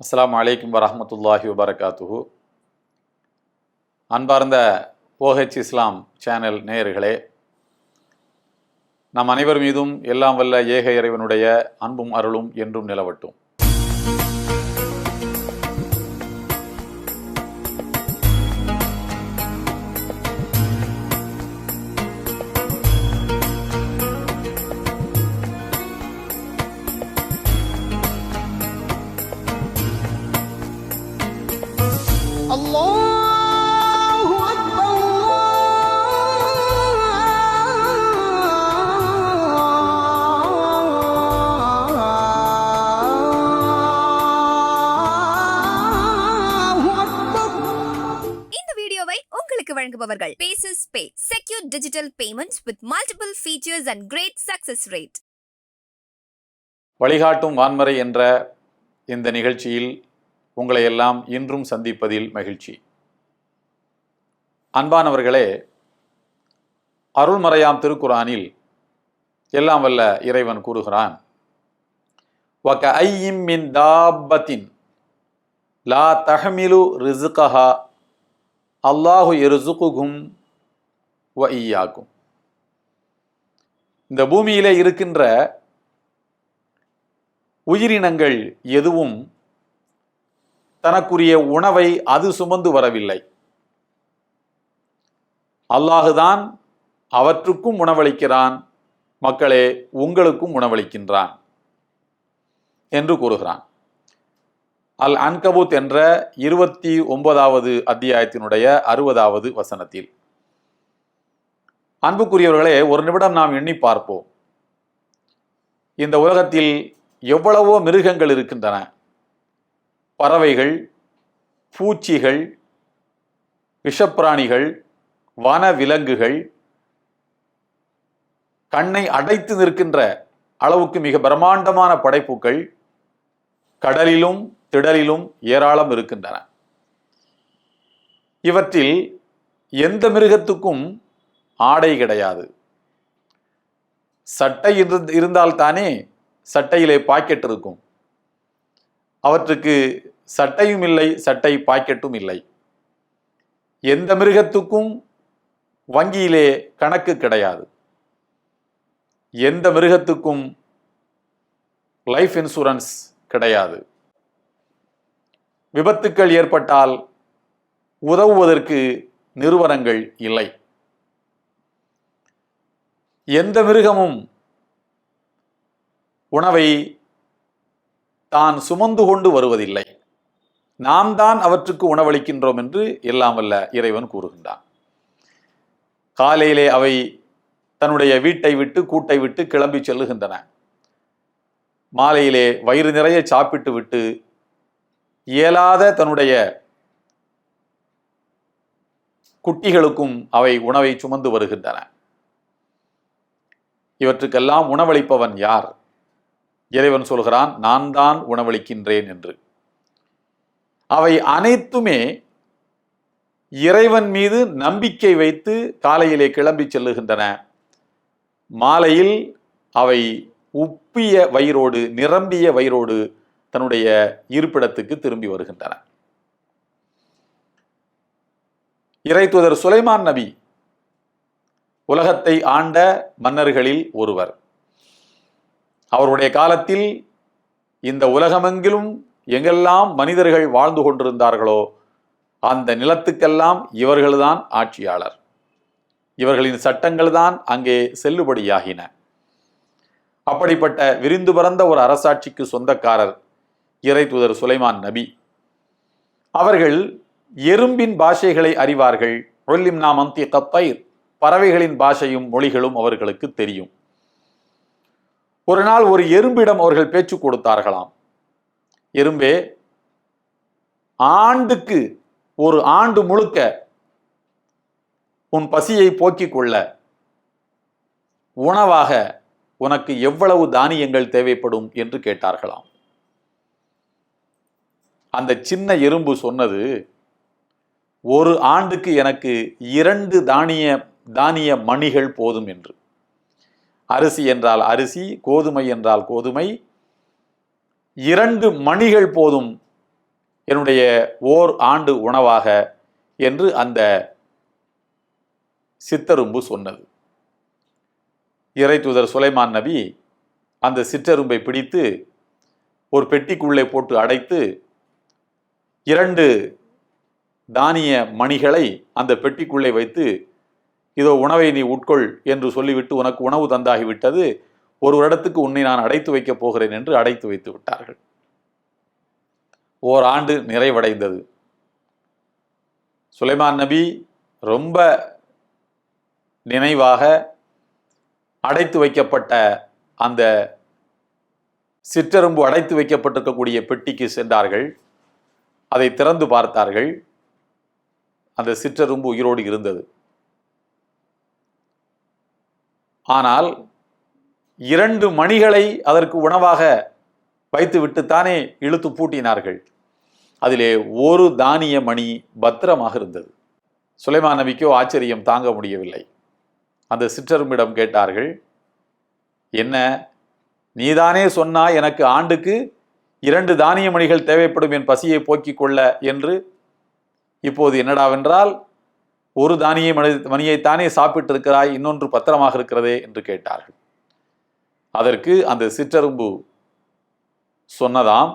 அஸ்லாம் வலைக்கம் வரமத்துல்லாஹி வபரகாத்துஹு. அன்பார்ந்த ஓஹெச் இஸ்லாம் சேனல் நேயர்களே நம் அனைவர் மீதும் எல்லாம் வல்ல ஏக இறைவனுடைய அன்பும் அருளும் என்றும் நிலவட்டும். வழங்குபவர்கள் bases pay secure digital payments with multiple features and great success rate வழிகாட்டும் வான்மறை என்ற இந்த நிகழ்ச்சியில் உங்களை எல்லாம் இன்றும் சந்திப்பதில் மகிழ்ச்சி. அன்பானவர்களே அருள்மறையாம் திருக்குறானில் எல்லாம் வல்ல இறைவன் கூறுகிறான். வக ஐயும் மின் தாபத்தின் லா தஹமிலு ரிசுகஹா அல்லாஹு எருசுகுகும் வ ஈயாக்கும். இந்த பூமியிலே இருக்கின்ற உயிரினங்கள் எதுவும் தனக்குரிய உணவை அது சுமந்து வரவில்லை. அல்லாஹுதான் அவற்றுக்கும் உணவளிக்கிறான் மக்களே உங்களுக்கும் உணவளிக்கின்றான் என்று கூறுகிறான். அல் அன்கபூத் என்ற இருபத்தி ஒன்பதாவது அத்தியாயத்தினுடைய அறுபதாவது வசனத்தில். அன்புக்குரியவர்களே ஒரு நிமிடம் நாம் எண்ணி பார்ப்போம். இந்த உலகத்தில் எவ்வளவோ மிருகங்கள் இருக்கின்றன. பறவைகள் பூச்சிகள் விஷப்பிராணிகள் வன விலங்குகள் கண்ணை அடைத்து நிற்கின்ற அளவுக்கு மிக பிரம்மாண்டமான படைப்புகள் கடலிலும் திடலிலும் ஏராளம் இருக்கின்றன. இவற்றில் எந்த மிருகத்துக்கும் ஆடை கிடையாது. சட்டை இருந்து இருந்தால்தானே சட்டையிலே பாக்கெட் இருக்கும். அவற்றுக்கு சட்டையும் இல்லை சட்டை பாக்கெட்டும் இல்லை. எந்த மிருகத்துக்கும் வங்கியிலே கணக்கு கிடையாது. எந்த மிருகத்துக்கும் லைஃப் இன்சூரன்ஸ் கிடையாது. விபத்துக்கள் ஏற்பட்டால் உதவுவதற்கு நிறுவனங்கள் இல்லை. எந்த மிருகமும் உணவை தான் சுமந்து கொண்டு வருவதில்லை. நாம் தான் அவற்றுக்கு உணவளிக்கின்றோம் என்று எல்லாம் வல்ல இறைவன் கூறுகின்றான். காலையிலே அவை தன்னுடைய வீட்டை விட்டு கூட்டை விட்டு கிளம்பி செல்லுகின்றன. மாலையிலே வயிறு நிறைய சாப்பிட்டு விட்டு இயலாத தன்னுடைய குட்டிகளுக்கும் அவை உணவை சுமந்து வருகின்றன. இவற்றுக்கெல்லாம் உணவளிப்பவன் யார்? இறைவன் சொல்கிறான் நான் தான் உணவளிக்கின்றேன் என்று. அவை அனைத்துமே இறைவன் மீது நம்பிக்கை வைத்து காலையிலே கிளம்பி செல்லுகின்றன. மாலையில் அவை உப்பிய வயிறோடு நிரம்பிய வயிறோடு தன்னுடைய இருப்பிடத்துக்கு திரும்பி வருகின்றன. இறைத்துதர் சுலைமான் நபி உலகத்தை ஆண்ட மன்னர்களில் ஒருவர். அவருடைய காலத்தில் இந்த உலகமெங்கிலும் எங்கெல்லாம் மனிதர்கள் வாழ்ந்து கொண்டிருந்தார்களோ அந்த நிலத்துக்கெல்லாம் இவர்கள்தான் ஆட்சியாளர். இவர்களின் சட்டங்கள் தான் அங்கே செல்லுபடியாகின. அப்படிப்பட்ட விரிந்து பறந்த ஒரு அரசாட்சிக்கு சொந்தக்காரர் இறை தூதர் சுலைமான் நபி. அவர்கள் எறும்பின் பாஷைகளை அறிவார்கள். ஒல்லிம் நாம் அந்திய கப்பயிர் பறவைகளின் பாஷையும் மொழிகளும் அவர்களுக்கு தெரியும். ஒரு நாள் ஒரு எறும்பிடம் அவர்கள் பேச்சு கொடுத்தார்களாம். எறும்பே ஆண்டுக்கு ஒரு ஆண்டு முழுக்க உன் பசியை போக்கிக் கொள்ள. உணவாக உனக்கு எவ்வளவு தானியங்கள் தேவைப்படும் என்று கேட்டார்களாம். அந்த சின்ன எறும்பு சொன்னது ஒரு ஆண்டுக்கு எனக்கு இரண்டு தானிய தானிய மணிகள் போதும் என்று. அரிசி என்றால் அரிசி கோதுமை என்றால் கோதுமை. இரண்டு மணிகள் போதும் என்னுடைய ஓர் ஆண்டு உணவாக என்று அந்த சித்தரும்பு சொன்னது. இறை தூதர் சுலைமான் நபி அந்த சிற்றரும்பை பிடித்து ஒரு பெட்டிக்குள்ளே போட்டு அடைத்து இரண்டு தானிய மணிகளை அந்த பெட்டிக்குள்ளே வைத்து இதோ உணவை நீ உட்கொள் என்று சொல்லிவிட்டு உனக்கு உணவு தந்தாகிவிட்டது. ஒரு வருடத்துக்கு உன்னை நான் அடைத்து வைக்கப் போகிறேன் என்று அடைத்து வைத்து விட்டார்கள். ஓராண்டு நிறைவடைந்தது. சுலைமான் நபி ரொம்ப நினைவாக அடைத்து வைக்கப்பட்ட அந்த சிற்றெரும்பு அடைத்து வைக்கப்பட்டிருக்கக்கூடிய பெட்டிக்கு சென்றார்கள். அதை திறந்து பார்த்தார்கள். அந்த சிற்றரும்பு உயிரோடு இருந்தது. ஆனால் இரண்டு மணிகளை அதற்கு உணவாக வைத்துவிட்டுத்தானே இழுத்து பூட்டினார்கள். அதிலே ஒரு தானிய மணி பத்திரமாக இருந்தது. சுலைமான் நபிக்கோ ஆச்சரியம் தாங்க முடியவில்லை. அந்த சிற்றரும்பிடம் கேட்டார்கள் என்ன நீதானே சொன்னா எனக்கு ஆண்டுக்கு இரண்டு தானிய மணிகள் தேவைப்படும் என் பசியை போக்கிக் கொள்ள என்று இப்போது என்னடாவென்றால் ஒரு தானிய மணி மணியைத்தானே சாப்பிட்டிருக்கிறாய் இன்னொன்று பத்திரமாக இருக்கிறதே என்று கேட்டார்கள். அதற்கு அந்த சிற்றரும்பு சொன்னதாம்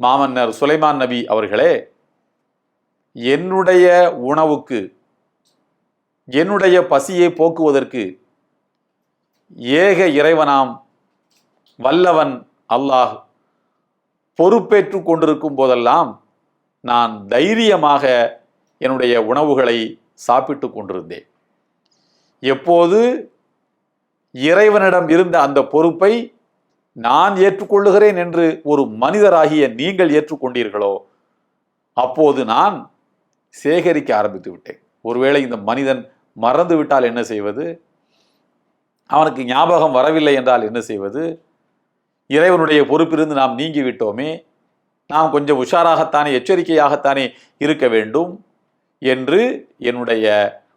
மாமன்னர் சுலைமான் நபி அவர்களே என்னுடைய உணவுக்கு என்னுடைய பசியை போக்குவதற்கு ஏக இறைவனாம் வல்லவன் அல்லாஹ் பொறுப்பேற்று கொண்டிருக்கும் போதெல்லாம் நான் தைரியமாக என்னுடைய உணவுகளை சாப்பிட்டு கொண்டிருந்தேன். எப்போது இறைவனிடம் இருந்த அந்த பொறுப்பை நான் ஏற்றுக்கொள்ளுகிறேன் என்று ஒரு மனிதராகிய நீங்கள் ஏற்றுக்கொண்டீர்களோ அப்போது நான் சேகரிக்க ஆரம்பித்து விட்டேன். ஒருவேளை இந்த மனிதன் மறந்து விட்டால் என்ன செய்வது? அவனுக்கு ஞாபகம் வரவில்லை என்றால் என்ன செய்வது? இறைவனுடைய பொறுப்பிலிருந்து நாம் நீங்கிவிட்டோமே நாம் கொஞ்சம் உஷாராகத்தானே எச்சரிக்கையாகத்தானே இருக்க வேண்டும் என்று என்னுடைய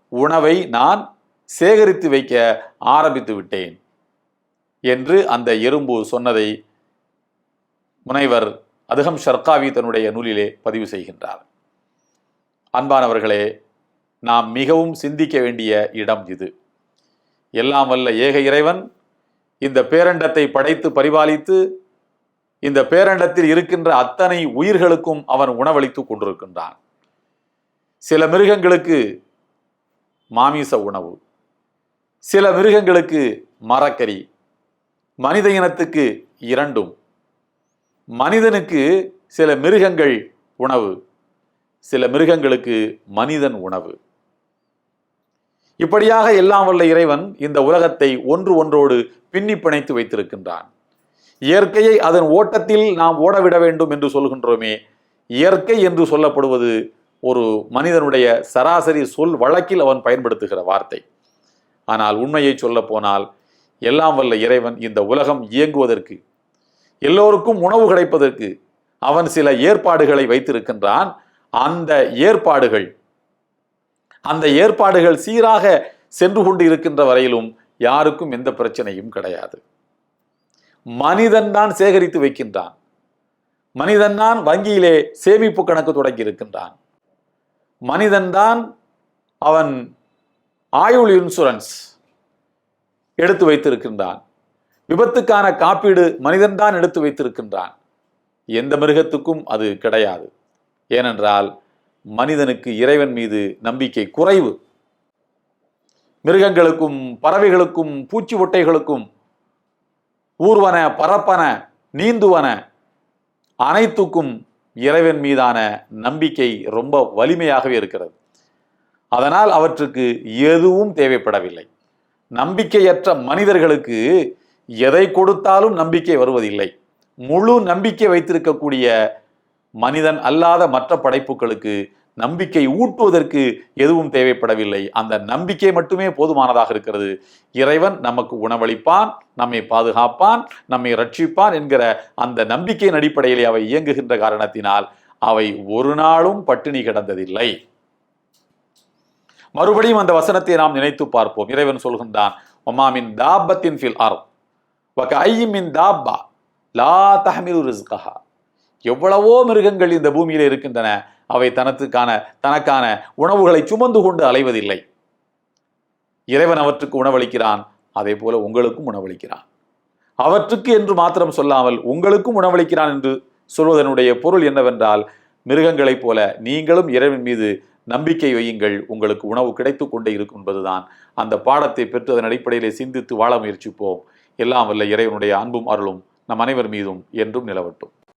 உணவை நான் சேகரித்து வைக்க ஆரம்பித்து விட்டேன் என்று அந்த எறும்பு சொன்னதை முனைவர் அதுகம் ஷர்காவி தன்னுடைய நூலிலே பதிவு செய்கின்றார். அன்பானவர்களே நாம் மிகவும் சிந்திக்க வேண்டிய இடம் இது. எல்லாம் வல்ல ஏக இறைவன் இந்த பேரண்டத்தை படைத்து பரிபாலித்து இந்த பேரண்டத்தில் இருக்கின்ற அத்தனை உயிர்களுக்கும் அவன் உணவளித்து கொண்டிருக்கின்றான். சில மிருகங்களுக்கு மாமிச உணவு சில மிருகங்களுக்கு மரக்கறி மனித இனத்துக்கு இரண்டும் மனிதனுக்கு சில மிருகங்கள் உணவு சில மிருகங்களுக்கு மனிதன் உணவு. இப்படியாக எல்லாம் வல்ல இறைவன் இந்த உலகத்தை ஒன்று ஒன்றோடு பின்னி பிணைத்து வைத்திருக்கின்றான். இயற்கையை அதன் ஓட்டத்தில் நாம் ஓடவிட வேண்டும் என்று சொல்கின்றோமே. இயற்கை என்று சொல்லப்படுவது ஒரு மனிதனுடைய சராசரி சொல் வழக்கில் அவன் பயன்படுத்துகிற வார்த்தை. ஆனால் உண்மையை சொல்ல போனால் எல்லாம் வல்ல இறைவன் இந்த உலகம் இயங்குவதற்கு எல்லோருக்கும் உணவு கிடைப்பதற்கு அவன் சில ஏற்பாடுகளை வைத்திருக்கின்றான். அந்த ஏற்பாடுகள் அந்த ஏற்பாடுகள் சீராக சென்று கொண்டு இருக்கின்ற வரையிலும் யாருக்கும் எந்த பிரச்சனையும் கிடையாது. மனிதன் தான் சேகரித்து வைக்கின்றான். மனிதன் தான் வங்கியிலே சேமிப்பு கணக்கு தொடங்கி இருக்கின்றான். மனிதன்தான் அவன் ஆயுள் இன்சூரன்ஸ் எடுத்து வைத்திருக்கின்றான். விபத்துக்கான காப்பீடு மனிதன்தான் எடுத்து வைத்திருக்கின்றான். எந்த மிருகத்துக்கும் அது கிடையாது. ஏனென்றால் மனிதனுக்கு இறைவன் மீது நம்பிக்கை குறைவு. மிருகங்களுக்கும் பறவைகளுக்கும் பூச்சி ஒட்டைகளுக்கும் ஊர்வன பரப்பன நீந்துவன அனைத்துக்கும் இறைவன் மீதான நம்பிக்கை ரொம்ப வலிமையாகவே இருக்கிறது. அதனால் அவற்றுக்கு எதுவும் தேவைப்படவில்லை. நம்பிக்கையற்ற மனிதர்களுக்கு எதை கொடுத்தாலும் நம்பிக்கை வருவதில்லை. முழு நம்பிக்கை வைத்திருக்கக்கூடிய மனிதன் அல்லாத மற்ற படைப்புகளுக்கு நம்பிக்கை ஊட்டுவதற்கு எதுவும் தேவைப்படவில்லை. அந்த நம்பிக்கை மட்டுமே போதுமானதாக இருக்கிறது. இறைவன் நமக்கு உணவளிப்பான் நம்மை பாதுகாப்பான் நம்மை ரட்சிப்பான் என்கிற அந்த நம்பிக்கையின் அடிப்படையிலே அவை இயங்குகின்ற காரணத்தினால் அவை ஒரு நாளும் பட்டினி கிடந்ததில்லை. மறுபடியும் அந்த வசனத்தை நாம் நினைத்து பார்ப்போம். இறைவன் சொல்கின்றான் ஒமாமின் தாபத்தின் ஃபில் அர் ஐயின் தாபா லா தஹமிரு ரிஸ்கஹா. எவ்வளவோ மிருகங்கள் இந்த பூமியில் இருக்கின்றன. அவை தனத்துக்கான தனக்கான உணவுகளை சுமந்து கொண்டு அலைவதில்லை. இறைவன் அவற்றுக்கு உணவளிக்கிறான் அதே போல உங்களுக்கும் உணவளிக்கிறான். அவற்றுக்கு என்று மாத்திரம் சொல்லாமல் உங்களுக்கும் உணவளிக்கிறான் என்று சொல்வதனுடைய பொருள் என்னவென்றால் மிருகங்களைப் போல நீங்களும் இறைவன் மீது நம்பிக்கை வையுங்கள் உங்களுக்கு உணவு கிடைத்து கொண்டே இருக்கும் என்பதுதான். அந்த பாடத்தை பெற்று அதன் அடிப்படையிலே சிந்தித்து வாழ முயற்சிப்போம். எல்லாம் வல்ல இறைவனுடைய அன்பும் அருளும் நம் அனைவர் மீதும் என்றும் நிலவட்டும்.